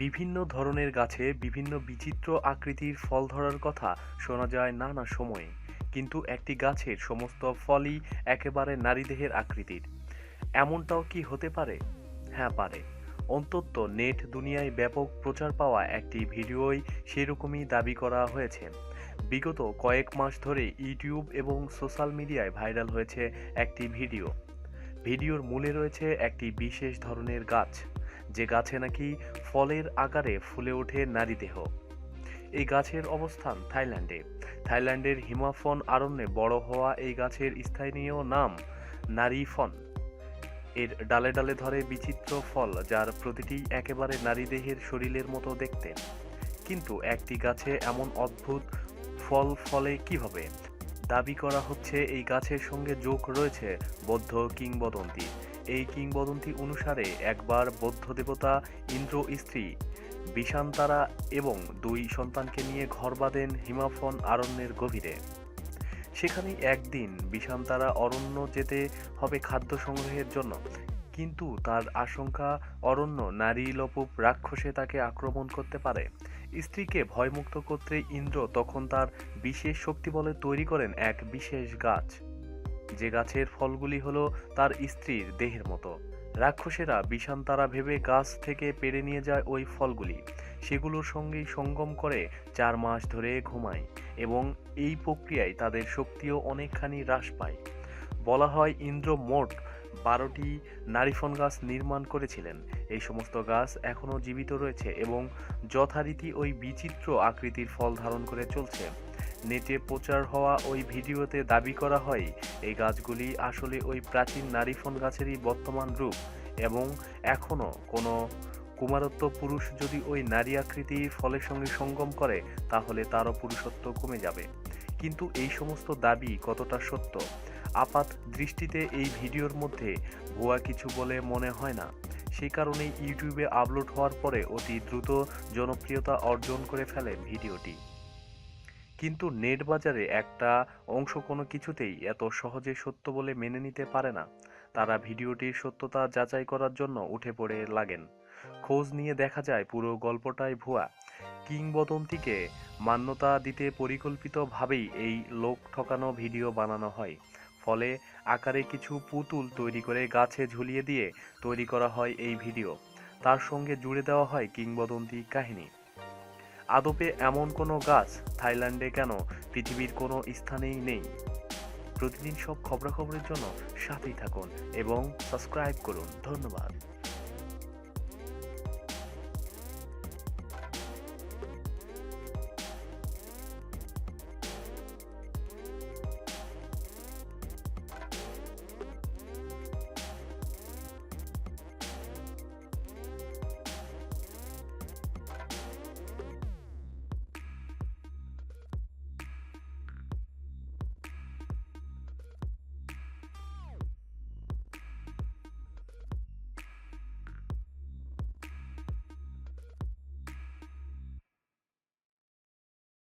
বিভিন্ন ধরনের গাছে বিভিন্ন বিচিত্র আকৃতির ফল ধরার কথা শোনা যায় নানা সময়ে। কিন্তু একটি গাছের সমস্ত ফলই একেবারে নারীদেহের আকৃতির। এমনটাও কি হতে পারে? হ্যাঁ পারে। অন্তত নেট দুনিয়ায় ব্যাপক প্রচার পাওয়া একটি ভিডিওই সেরকমই দাবি করা হয়েছে। বিগত কয়েক মাস ধরে ইউটিউব এবং সোশ্যাল মিডিয়ায় ভাইরাল হয়েছে একটি ভিডিও। ভিডিওর মূলে রয়েছে একটি বিশেষ ধরনের গাছ। যে গাছে নাকি ফলের আকারে ফুলে ওঠে নারীদেহ এই গাছের অবস্থান থাইল্যান্ডে। থাইল্যান্ডের হিমাফন আরণ্যে বড় হওয়া এই গাছের স্থানীয় নাম নারীফন। এর ডালে ডালে ধরে বিচিত্র ফল, যার প্রতিটি একেবারে নারীদেহের শরীরের মতো দেখতে। কিন্তু একটি গাছে এমন অদ্ভুত ফল ফলে কীভাবে দাবি করা হচ্ছে এই গাছের সঙ্গে যোগ রয়েছে বৌদ্ধ কিংবদন্তি। এই কিংবদন্তি অনুসারে একবার বৌদ্ধ দেবতা ইন্দ্র স্ত্রী, বিষান্তারা এবং দুই সন্তানকে নিয়ে ঘর বাঁধেন হিমাফন আরণ্যের গভীরে। সেখানে একদিন বিষান্তারা অরণ্য যেতে হবে খাদ্য সংগ্রহের জন্য, কিন্তু তার আশঙ্কা, অরণ্য নারী লোপুপ রাক্ষসে তাকে আক্রমণ করতে পারে। স্ত্রীকে ভয়মুক্ত করতে ইন্দ্র তখন তার বিশেষ শক্তি বলে তৈরি করেন এক বিশেষ গাছ। যে গাছের ফলগুলি হলো তার স্ত্রীর দেহের মতো। রাক্ষসেরা বিষান তারা ভেবে গাছ থেকে পেরে নিয়ে যায় ওই ফলগুলি। সেগুলোর সঙ্গেই সঙ্গম করে চার মাস ধরে ঘুমায় এবং এই প্রক্রিয়ায় তাদের শক্তিও অনেকখানি হ্রাস পায়। বলা হয় ইন্দ্র মোট বারোটি নারিফন গাছ নির্মাণ করেছিলেন। এই সমস্ত গাছ এখনও জীবিত রয়েছে এবং যথারীতি ওই বিচিত্র আকৃতির ফল ধারণ করে চলছে। নেটে প্রচার হওয়া ওই ভিডিওতে দাবি করা হয়, এই গাছগুলি আসলে ওই প্রাচীন নারিফন গাছেরই বর্তমান রূপ এবং এখনও কোনো কুমারত্ব পুরুষ যদি ওই নারী আকৃতির ফলের সঙ্গে সঙ্গম করে, তাহলে তারও পুরুষত্ব কমে যাবে। কিন্তু এই সমস্ত দাবি কতটা সত্য? আপাত দৃষ্টিতে এই ভিডিওর মধ্যে ভুয়া কিছু বলে মনে হয় না। সেই কারণেই ইউটিউবে আপলোড হওয়ার পরে অতি দ্রুত জনপ্রিয়তা অর্জন করে ফেলে ভিডিওটি। কিন্তু নেট বাজারে একটা অংশ কোনো কিছুতেই এত সহজে সত্য বলে মেনে নিতে পারে না। তারা ভিডিওটির সত্যতা যাচাই করার জন্য উঠে পড়ে লাগেন। খোঁজ নিয়ে দেখা যায় পুরো গল্পটাই ভুয়া। কিংবদন্তিকে মান্যতা দিতে পরিকল্পিতভাবেই এই লোক ঠকানো ভিডিও বানানো হয়। ফলে আকারে কিছু পুতুল তৈরি করে গাছে ঝুলিয়ে দিয়ে তৈরি করা হয় এই ভিডিও। তার সঙ্গে জুড়ে দেওয়া হয় কিংবদন্তি কাহিনী। আদপে এমন কোনো গাছ থাইল্যান্ডে কেন পৃথিবীর কোনো স্থানেই নেই? প্রতিদিন সব খবরাখবরের জন্য সাথেই থাকুন এবং সাবস্ক্রাইব করুন। ধন্যবাদ।